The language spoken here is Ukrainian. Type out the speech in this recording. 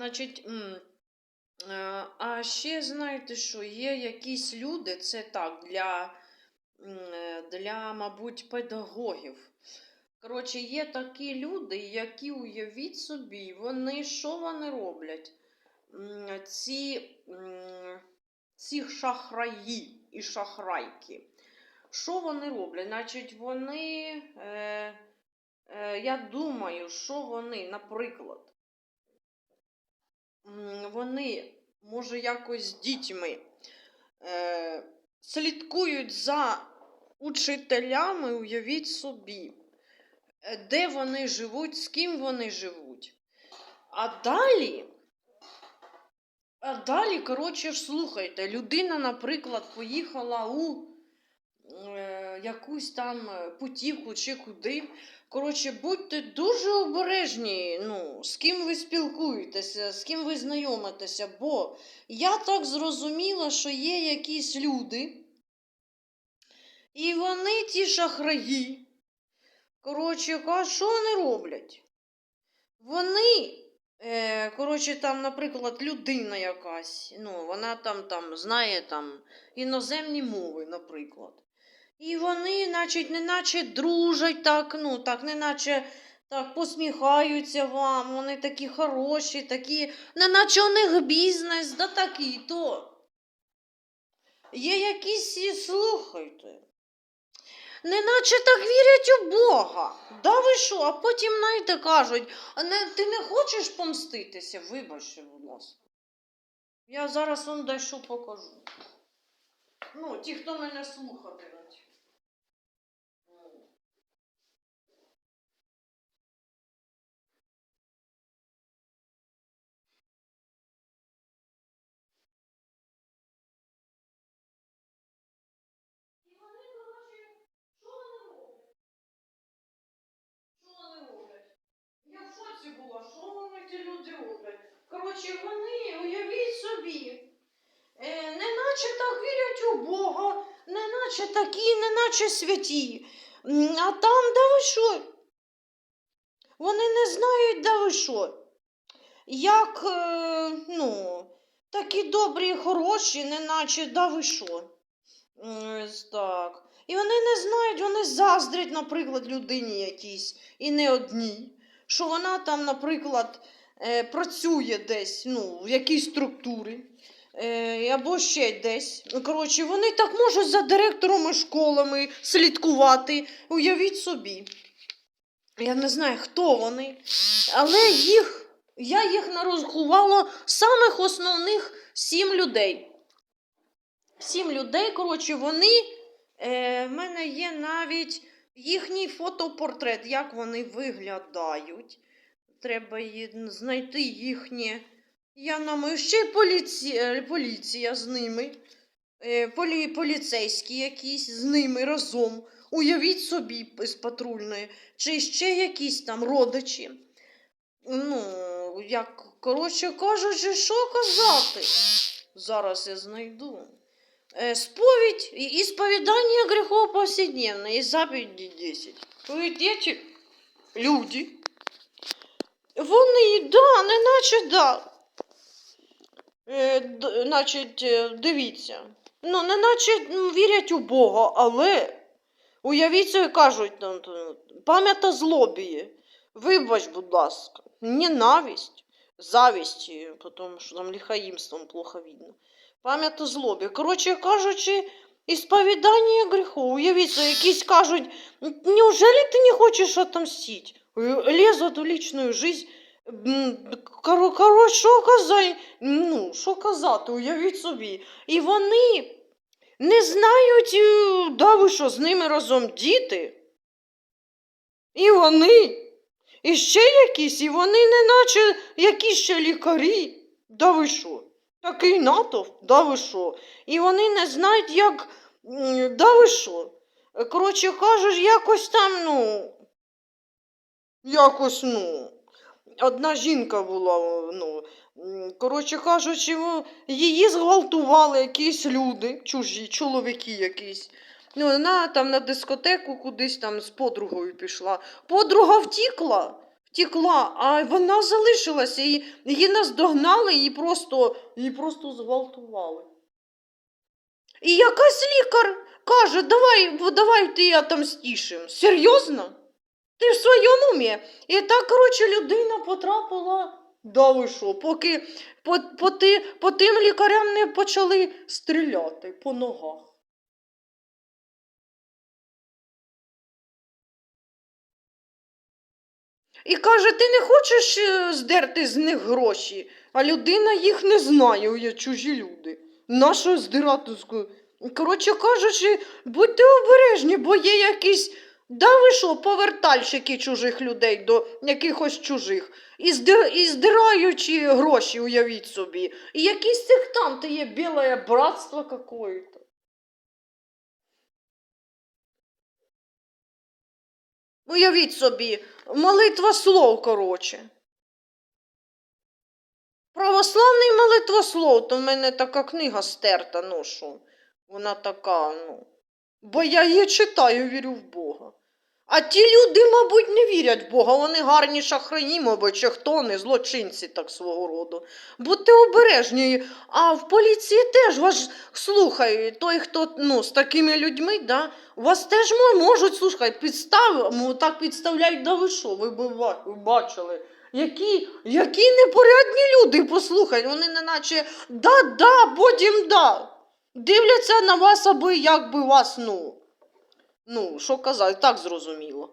Значить, е, а ще знаєте що, є якісь люди, це так, для, е, для, мабуть, педагогів. Коротше, є такі люди, які уявіть собі, вони що вони роблять? Ці, ці шахраї і шахрайки. Що вони роблять? Значить, вони, е, е, я думаю, що вони, наприклад, вони, може, якось з дітьми е, слідкують за учителями, уявіть собі, е, де вони живуть, з ким вони живуть. А далі, а далі, коротше, слухайте, людина, наприклад, поїхала у якусь там е, путівку чи куди. Коротше, будьте дуже обережні, ну, з ким ви спілкуєтеся, з ким ви знайомитеся, бо я так зрозуміла, що є якісь люди, і вони ті шахраї. Коротше, кажуть, що вони роблять? Вони, е, коротше, там, наприклад, людина якась, ну, вона там, там знає там, іноземні мови, наприклад. І вони, значить, неначе дружать так, ну, так, неначе так посміхаються вам, вони такі хороші, такі, неначе у них бізнес, да такий то. Є якісь, і слухайте. Неначе так вірять у Бога. Да ви що? А потім, знаєте, кажуть, не, ти не хочеш помститися? Вибачте, будь ласка. Я зараз вам дещо покажу. Ну, ті, хто мене слухатимуть. І вони, коротше, що вони роблять? Що вони роблять? Я в шоці була, що вони ті люди роблять? Коротше, вони, уявіть собі, е, неначе так вірять у Бога, неначе такі, неначе святі. А там, да ви що? Вони не знають, да ви що. Як, е, ну, такі добрі і хороші, неначе, да ви що. Так. І вони не знають, вони заздрять, наприклад, людині якійсь, і не одній. Що вона там, наприклад, е, працює десь, ну, в якійсь структурі, е, або ще десь. Коротше, вони так можуть за директорами школами слідкувати. Уявіть собі. Я не знаю, хто вони, але їх, я їх нарахувала самих основних сім людей. Сім людей, коротше, вони. Е, в мене є навіть їхній фотопортрет, як вони виглядають. Треба знайти їхнє. Я намаю ще й поліція, поліція з ними. Е, полі, поліцейські якісь з ними разом. Уявіть собі з патрульної, чи ще якісь там родичі. Ну, як, коротше кажучи, що казати? Зараз я знайду. Э, споведь и исповедание грехов повседневно из заповеди 10. Ви дети, люди. Вони, да, неначе да. Е, д, значить, е, дивіться. Ну, неначе м, вірять у Бога, але уявіть собі, кажуть, пам'ята злобіє. Вибач, будь ласка, ненависть, зависть, е, тому що там лихаїмством плохо видно. Пам'ята злобі. Коротше кажучи, ісповідання гріхов. Уявіть, якісь кажуть, неужели ти не хочеш отомстити? Лезут в лічну жизнь. М, коро- Коротше, що казати? Ну, що казати, уявіть собі. І вони не знають, е, да ви що, з ними разом діти. І вони. І ще якісь, і вони неначе якісь ще лікарі. Да ви що? Такий натовп, да ви що? І вони не знають, як. Да ви що? Коротше кажеш, якось там, ну. Якось, ну. Одна жінка була, ну. Коротше кажучи, її зґвалтували якісь люди, чужі, чоловіки якісь. Ну, вона там на дискотеку кудись там з подругою пішла. Подруга втікла. втекла, а вона залишилася, і її наздогнали, її просто, її просто зґвалтували. І якась лікар каже, давай, давай ти отомстішим. Серйозно? Ти в своєму умі? І так, коротше, людина потрапила. Да ви що, поки по, по, ти, по тим лікарям не почали стріляти по ногах. І каже, ти не хочеш е, здерти з них гроші, а людина їх не знає, є чужі люди. Нащо здирати? Коротше кажучи, будьте обережні, бо є якісь. Да ви що, повертальщики чужих людей до якихось чужих. І, здир... і здираючи гроші, уявіть собі. І якісь сектанти є біле братство какое-то. Уявіть собі, молитва слов, коротше. Православний молитвослов, то в мене така книга стерта, ну що. Вона така, ну. Бо я її читаю, вірю в Бога. А ті люди, мабуть, не вірять в Бога. Вони гарні шахраї, мабуть, чи хто не злочинці так свого роду. Будьте обережні. А в поліції теж ваш слухай, той, хто ну, з такими людьми, да, вас теж можуть, слухай, підстав, так підставляють, да ви що, ви б бачили. Які, які непорядні люди, послухай, вони не наче да-да, потім да. Дивляться на вас, аби як би вас, ну. Ну, що казати, так зрозуміло.